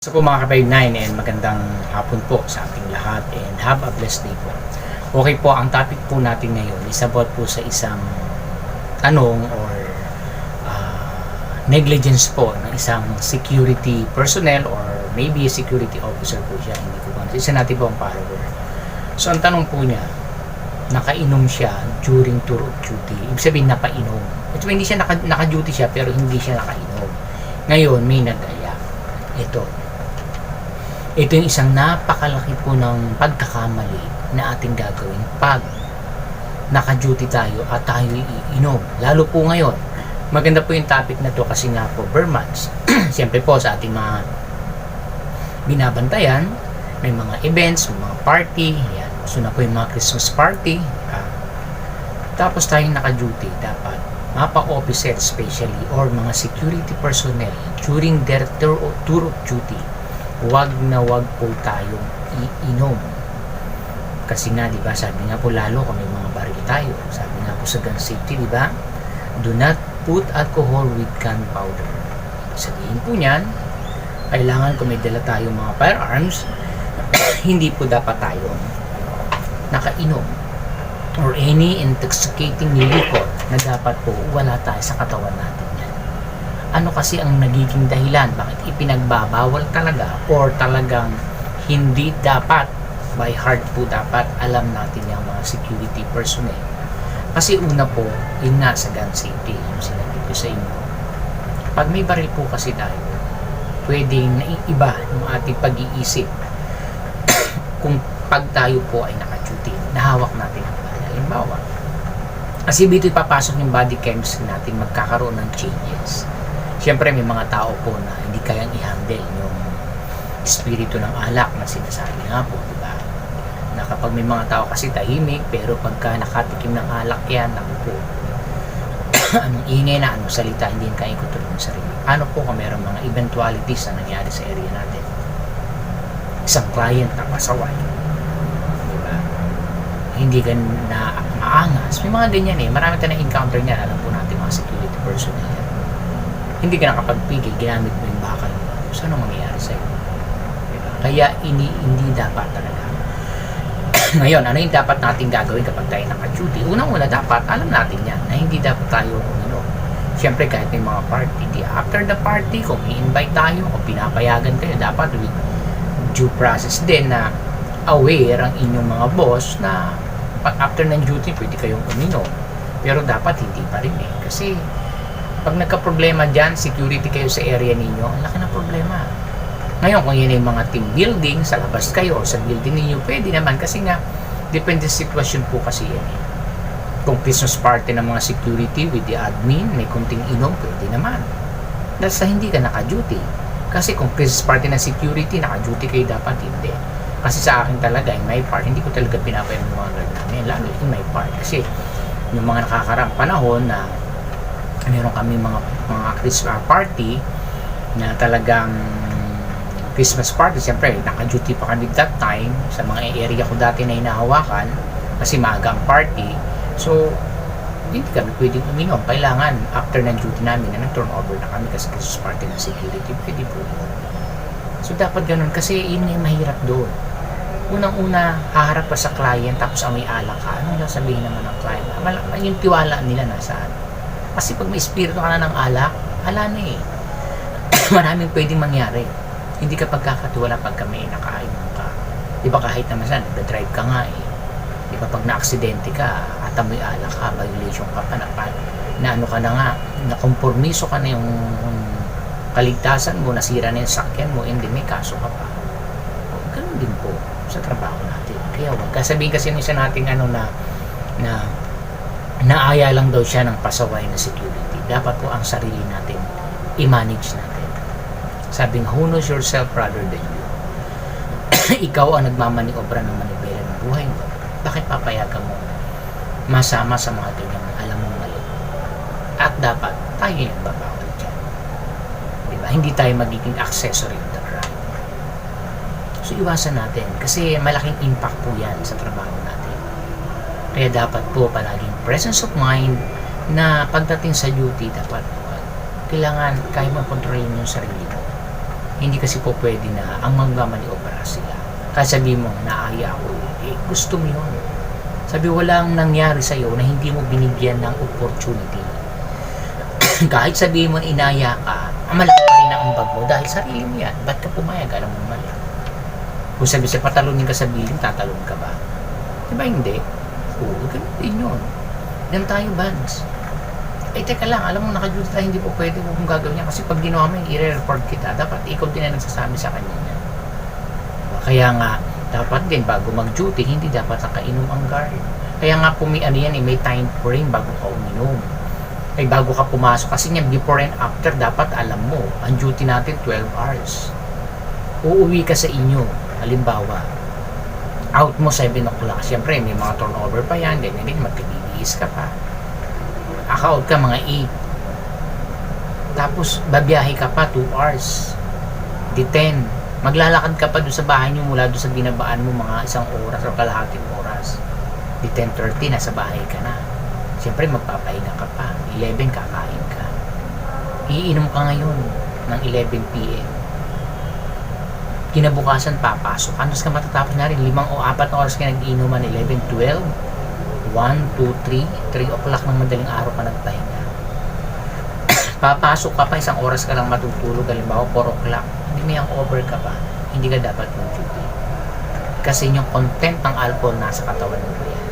So po mga kapatid 9 and magandang hapon po sa ating lahat and have a blessed day po. Okay po, ang topic po natin ngayon is about po sa isang tanong or ah, negligence po ng isang security personnel or maybe security officer po siya. Hindi ko po. Isa natin po ang follower. So ang tanong po niya, nakainom siya during tour of duty. Ibig sabihin napainom. Ito hindi siya naka, naka-duty siya pero hindi siya nakainom. Ngayon may nagaya. Ito, ito yung isang napakalaki po ng pagkakamali na ating gagawin pag naka-duty tayo at tayo iinom. Lalo po ngayon. Maganda po yung topic na to kasi nga po, Burmans. Siyempre po sa ating mga binabantayan, may mga events, may mga party, yan. So na po yung mga Christmas party. ah. tapos tayong naka-duty, dapat mapa officer especially or mga security personnel during their tour of duty wag na wag po tayong iinom. Kasi nga, di ba, sabi nga po lalo kung may mga baril tayo. Sabi nga po sa gun safety, di ba? Do not put alcohol with gunpowder. Sabihin po niyan, kailangan kung may dala tayong mga firearms, hindi po dapat tayo nakainom or any intoxicating liquor na dapat po wala tayo sa katawan natin ano kasi ang nagiging dahilan? Bakit ipinagbabawal talaga? Or talagang hindi dapat? By heart po dapat alam natin yung mga security personnel. Kasi una po yun nga sa gun safety yung sinabi ko sa inyo. Pag may baril po kasi tayo pwedeng naiiba yung ating pag-iisip kung pag tayo po ay naka-duty nahawak natin ang baril. Halimbawa kasi dito ipapasok yung body chems natin magkakaroon ng changes Siyempre may mga tao po na hindi kayang i-handle yung espiritu ng alak na sinasabi nga po, di ba? Na kapag may mga tao kasi tahimik, pero pagka nakatikim ng alak yan, naku po, anong ingay na, anong salita, hindi kaya kontrol ng sarili. Ano po kung mayroong mga eventualities na nangyari sa area natin? Isang client na pasaway, di ba? Hindi ka na maangas. May mga ganyan eh. Marami tayong encounter niyan. Alam po natin mga security personnel hindi ka nakapagpigil, ginamit mo yung bakal mo. So, ano mangyayari sa'yo? Diba? Kaya, ini, hindi dapat talaga. Ngayon, ano yung dapat natin gagawin kapag tayo naka-duty? Unang-una dapat, alam natin yan, na hindi dapat tayo uminom. Siyempre, kahit may mga party, di after the party, kung i-invite tayo, kung pinapayagan kayo, dapat with due process din na aware ang inyong mga boss na pag after ng duty, pwede kayong uminom. Pero dapat hindi pa rin eh. Kasi pag nagka-problema dyan, security kayo sa area ninyo, ang laki ng problema. Ngayon, kung yun yung mga team building, sa labas kayo, sa building ninyo, pwede naman. Kasi nga, depende sa sitwasyon po kasi yan eh. Kung Christmas party ng mga security with the admin, may kunting inom, pwede naman. Dahil sa hindi ka naka-duty. Kasi kung Christmas party ng security, naka-duty kayo dapat hindi. Kasi sa akin talaga, in my part, hindi ko talaga pinapayang yung mga guard namin. Lalo in my part. Kasi yung mga nakakarang panahon na meron kami mga mga Christmas party na talagang Christmas party. Siyempre naka-duty pa kami that time sa mga area ko dati na hinahawakan kasi maaga ang party. So hindi kami pwedeng uminom. Kailangan after ng duty namin na nag-turnover na kami kasi Christmas party ng security pwede po so dapat ganun kasi yun yung mahirap doon. Unang-una haharap pa sa client tapos amoy alak ka. Ano sabihin naman ng client? Yung tiwala nila nasaan kasi pag may espiritu ka na ng alak, ala na eh. Maraming pwedeng mangyari. Hindi ka pagkakatiwala pagka may nakainom ka. Di ba kahit naman saan, nagda-drive ka nga eh. Di ba pag na-aksidente ka, at amoy alak ka, violation ka pa, na, na ano ka na nga, nakompormiso ka na yung kaligtasan mo, nasira na yung sakyan mo, hindi may kaso ka pa. O, ganun din po sa trabaho natin. Kaya wag kasabihin kasi ng isa nating ano na na naaya lang daw siya ng pasaway na security. Dapat po ang sarili natin i-manage natin. Sabing, who knows yourself rather than you? Ikaw ang nagmamaniobra ng manibela ng buhay mo. Bakit papayagan mo masama sa mga ganyang alam mong mali? At dapat tayo yung babawal dyan. Diba? Hindi tayo magiging accessory the crime. So iwasan natin kasi malaking impact po yan sa trabaho natin. Kaya dapat po palaging presence of mind na pagdating sa duty dapat po kailangan kaya mo kontrolin yung sarili mo. Hindi kasi po pwede na ang magmamaniobra sila. Kaya sabi mo, naaya ako, eh, gusto mo yun. Sabi, walang nangyari sa'yo na hindi mo binigyan ng opportunity. Kahit sabihin mo na inaya ka, malaki pa rin ang ambag mo dahil sarili mo yan. Ba't ka pumayag? Alam mo mali. Kung sabi sa patalunin ka sa billing, tatalon ka ba? Di ba Oo, ganun din yun. Yan tayo, Vance. Eh, teka lang, alam mo, naka-duty tayo, hindi po pwede kung gagawin yan. Kasi pag ginawa mo i-report kita, dapat ikaw din ang nagsasabi sa kanya niya. Kaya nga, dapat din, bago mag-duty, hindi dapat nakainom ang guard. Kaya nga, may ano yan, eh, may time frame bago ka uminom. Ay, bago ka pumasok. Kasi niya, before and after, dapat alam mo, ang duty natin, 12 hours. Uuwi ka sa inyo, halimbawa, out mo 7 o'clock. Siyempre, may mga turnover pa yan, ganyan din, magkabibihis ka pa. Out ka mga 8 tapos babiyahe ka pa 2 hours. Di 10 maglalakad ka pa doon sa bahay nyo mula doon sa binabaan mo mga isang oras o kalahating oras. Di 10.30 nasa bahay ka na. Siyempre magpapahinga ka pa. 11 kakain ka. Iinom ka ngayon ng 11 p.m. kinabukasan papasok ano ka matatapos na rin limang o apat na oras ka nag-iinuman 11, 12 1, 2, 3, 3 o'clock ng madaling araw ka nagpahinga. Papasok ka pa, isang oras ka lang matutulog, halimbawa 4 o'clock, hindi may over ka pa, hindi ka dapat mag-duty. Kasi yung content ng alcohol nasa katawan mo yan.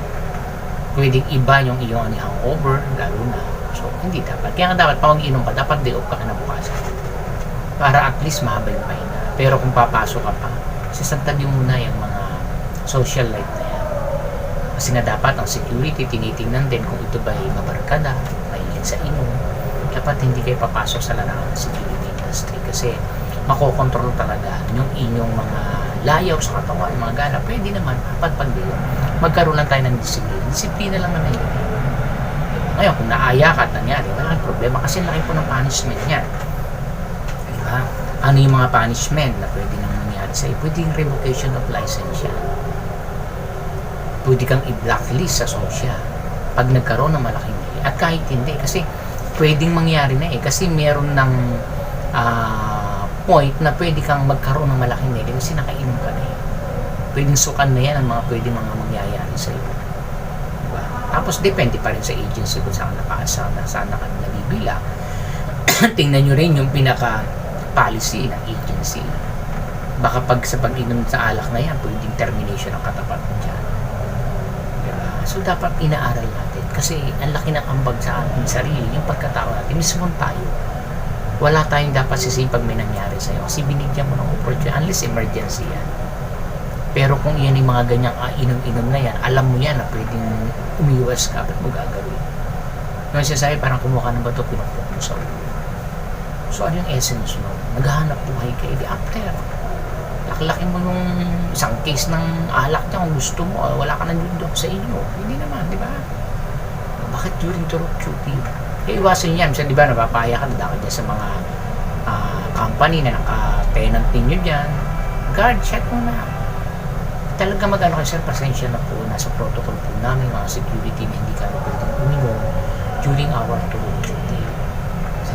Pwedeng iba yung iyong ano, hangover, lalo na. So, hindi dapat. Kaya dapat, pag inom ka, dapat day off ka na bukas. Para at least mahaba yung pahinga. Pero kung papasok ka pa, sisantabi muna yung mga social life na yan. Kasi nga dapat ang security tinitingnan din kung ito ba ay mabarkada, mahilig sa inom. Dapat hindi kayo papasok sa larangan ng security industry kasi makokontrol talaga yung inyong mga layaw sa katawan, mga gana. Pwede naman, dapat pag yun, magkaroon lang tayo ng disiplina. Disiplina lang naman yun. Ngayon, kung naaya ka at nangyari, wala kang problema kasi laki po ng punishment niya. Ano yung mga punishment na pwede nang mangyari sa'yo? Pwede yung revocation of license yan pwede kang i-blacklist sa social pag nagkaroon ng malaking mali. At kahit hindi, kasi pwedeng mangyari na eh. Kasi meron ng uh, point na pwede kang magkaroon ng malaking mali kasi nakainom ka na eh. Pwedeng sukan na yan ang mga pwedeng mga mangyayari sa iyo. Diba? Tapos depende pa rin sa agency kung saan nakaasa na saan ka nabibila. Tingnan nyo rin yung pinaka policy ng agency. Baka pag sa pag-inom sa alak na yan, pwedeng termination ang katapat mo dyan So, dapat inaaral natin. Kasi ang laki ng ambag sa ating sarili, yung pagkatao natin, mismo tayo. Wala tayong dapat sisihin pag may nangyari sa'yo. Kasi binigyan mo ng opportunity, unless emergency yan. Pero kung yan yung mga ganyang ah, inom-inom na yan, alam mo yan na pwedeng umiwas ka, ba't mo gagawin? Yung sinasabi, parang kumuha ng bato, pinukpok mo sa ulo. So, ano yung essence mo? Naghahanap buhay ka, edi after laklaki mo yung isang case ng alak niya kung gusto mo, wala ka nang lundok sa inyo. Hindi naman, di ba? Bakit during through duty? Eh, iwasan yan. Minsan, di ba, napapaya ka, dadaka dyan sa mga uh, company na naka-tenant ninyo dyan. Guard, check mo na. Talaga mag-ano kayo, sir, pasensya na po. Nasa protocol po namin, mga security na hindi ka pwedeng uminom during our tour.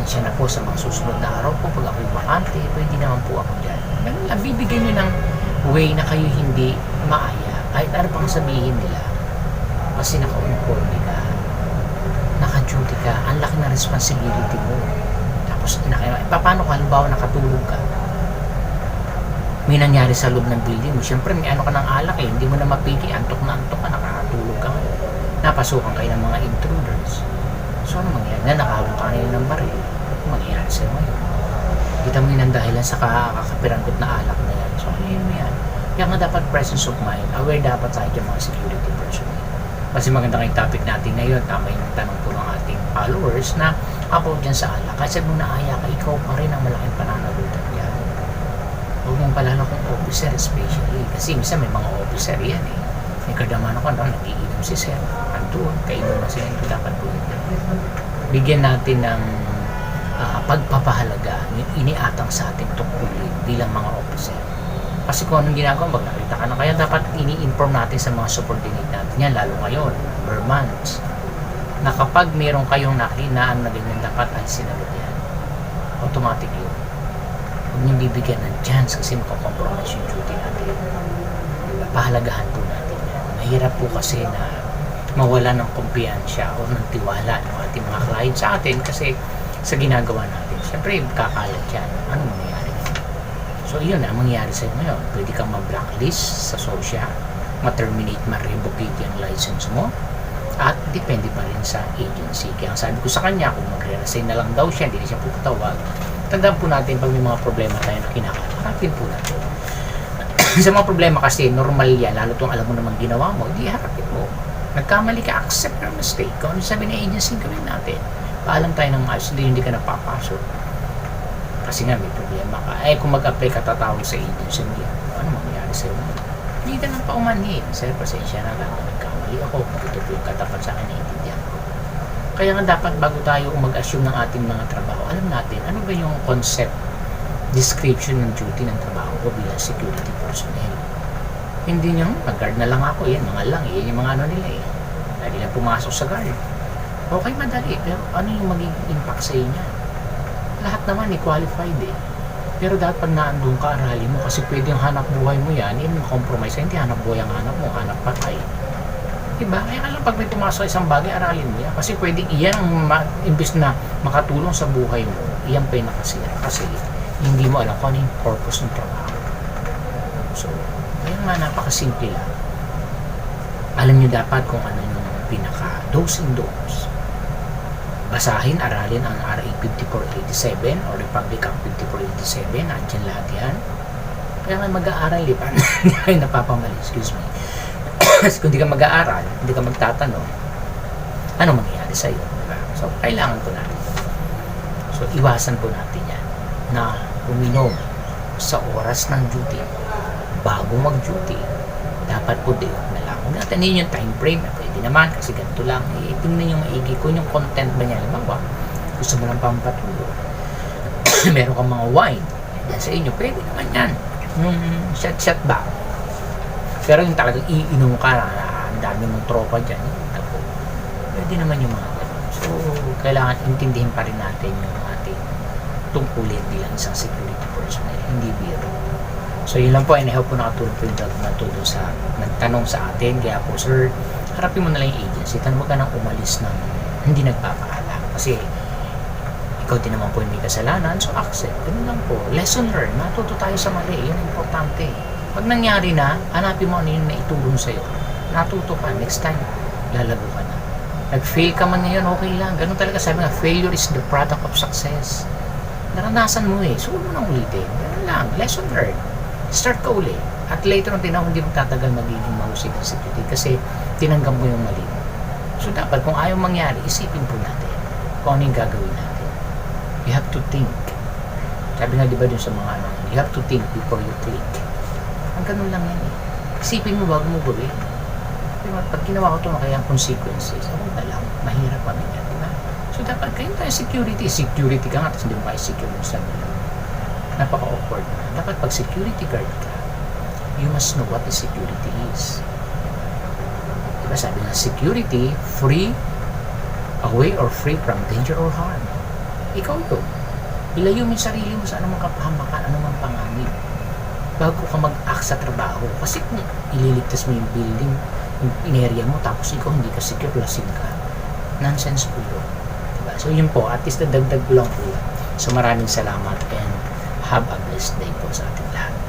Pasensya na po sa mga susunod na araw po. Pag ako'y bakante, pwede naman po ako dyan Ganun lang, bibigyan nyo ng way na kayo hindi maaya. Kahit ano pang sabihin nila. Kasi naka-uniforme ka. Naka-duty ka. Ang laki na responsibility mo. Tapos, naka, eh, paano ka, halimbawa nakatulog ka? May nangyari sa loob ng building mo. Siyempre, may ano ka ng alak eh. Hindi mo na mapili. Antok na antok ka. Nakakatulog ka ngayon. Napasukan kayo ng mga intruders. So, ano mangyayari? Na nakawang ka ng baril. Sa'yo ngayon? Kita mo yun ang dahilan sa kakapiranggot na alak na yan. So, ano yun mo yan? Kaya nga dapat presence of mind. Aware dapat tayo dyan mga security personnel. Kasi maganda kayong topic natin ngayon. Tama yung tanong po ng ating followers na about dyan sa alak. Kasi mo naaya ka, ikaw pa rin ang malaking pananagutan yan. Huwag mong palala kung officer especially. Kasi minsan may mga officer yan eh. May kadamano ko, no, nagiinom si sir. Andun, kainom na sila. Dapat po. Bigyan natin ng uh, pagpapahalaga iniatang sa ating tungkulin bilang mga officer. Kasi kung anong ginagawa, pag nakita ka na kaya dapat ini-inform natin sa mga subordinate natin yan, lalo ngayon, per month, na kapag meron kayong nakinaan na ganyan, dapat ay sinagot yan. Automatic yun. huwag niyong bibigyan ng chance kasi makakompromise yung duty natin. Pahalagahan po natin yan. Mahirap po kasi na mawala ng kumpiyansya o ng tiwala ng ating mga client sa atin kasi sa ginagawa natin. Siyempre, kakalat yan. Ano mangyayari? So, yun ang mangyayari sa'yo ngayon. Pwede kang ma-blacklist sa social, ma-terminate, ma-revocate yung license mo, at depende pa rin sa agency. Kaya ang sabi ko sa kanya, kung magre-resign na lang daw siya, hindi na siya pupatawag, tandaan po natin pag may mga problema tayo na kinakaharap, harapin po natin. sa mga problema kasi, normal yan, lalo itong alam mo naman ginawa mo, hindi harapin mo. Nagkamali ka, accept your mistake. Kung ano sabi ng agency, gawin natin. Paalam tayo ng ayos, hindi, hindi ka napapasok. Kasi nga may problema ka. Eh, kung mag-apply ka, tatawag sa agency mo yan. Ano mangyayari sa'yo? Hindi ka nang paumanhin. Sir, pasensya na lang. Nagkamali ako. Ito po yung katapat sa akin, naiintindihan ko. Kaya nga dapat bago tayo mag-assume ng ating mga trabaho, alam natin, ano ba yung concept, description ng duty ng trabaho ko bilang security personnel. Hindi nyo, mag-guard na lang ako, yan, mga lang, yan yung mga ano nila eh. Dahil lang pumasok sa guard. Okay, madali, pero ano yung magiging impact sa inyo? Lahat naman eh, qualified eh. Pero dapat pag naandun ka, aralin mo kasi pwedeng hanap buhay mo yan, yun yung compromise. Hindi hanap buhay ang hanap mo, hanap patay. Diba? Kaya alam pag may pumasok isang bagay, aralin mo yan. Kasi pwedeng iyan ang ma- imbis na makatulong sa buhay mo, iyan pa yung nakasira. Kasi hindi mo alam kung ano yung purpose ng trabaho. So, kaya nga napakasimple lang. Alam nyo dapat kung ano yung pinaka do's and don'ts. Basahin, aralin ang RA 5487 o Republic Act 5487. Nandiyan lahat yan. Kaya nga mag-aaral, di ba? Hindi napapamali, excuse me. Kung di ka mag-aaral, hindi ka magtatanong, ano mangyayari sa'yo? Diba? So, kailangan po natin. So, iwasan po natin yan na uminom sa oras ng duty bago mag-duty. Dapat po di na lang. Huwag natin yun yung time frame na pwede naman kasi ganito lang. Eh, tingnan yung maigi kung yung content ba niya. Halimbawa, gusto mo ng pampatulog. Meron kang mga wine. Sa inyo, pwede naman yan. Yung shot-shot ba? Pero yung talagang iinom ka na, na ang dami mong tropa dyan, ako, pwede naman yung mga ganun. So, kailangan intindihin pa rin natin yung ating tungkulin bilang isang security personnel, hindi biro. So, yun lang po, and I hope po nakatulong po yung nagtulong sa, nagtanong sa atin. Kaya po, sir, harapin mo na lang yung agency. Tanong ka nang umalis ng hindi nagpapaalam. Kasi, ikaw din naman po yung may kasalanan, so accept. Ganun lang po. Lesson learned. Matuto tayo sa mali. Yun ang importante. Pag nangyari na, hanapin mo ano yung naitulong sa'yo. Natuto ka. Next time, lalago ka na. Nag-fail ka man ngayon, okay lang. Ganun talaga sabi nga, failure is the product of success. Naranasan mo eh. So, huwag mo nang ulitin. Ganun lang. Lesson learned. Start ka uli. At later on, tinaw, hindi magtatagal magiging mahusik sa security kasi tinanggap mo yung mali. So, dapat kung ayaw mangyari, isipin po natin kung ano yung gagawin natin. You have to think. Sabi nga di dun sa mga ano, you have to think before you click. Ang ganun lang yan eh. Isipin mo bago mo gawin. Diba? Pag ginawa ko ito, kaya ang consequences, ako na lang, mahirap yan, diba? So dapat kayo tayo security. Security ka nga, tapos hindi mo kayo secure sa nila. Napaka-awkward na. Dapat pag security guard ka, you must know what the security is. Sabi nga, security, free, away or free from danger or harm. Ikaw yun. Ilayo mo sarili mo sa anumang kapahamakan, anumang panganib. Bago ka mag-act sa trabaho. Kasi kung ililigtas mo yung building, yung area mo, tapos ikaw hindi ka secure, lasing ka. Nonsense po yun. Diba? So yun po, at least nadagdag ko lang po yun. So maraming salamat and have a blessed day po sa ating lahat.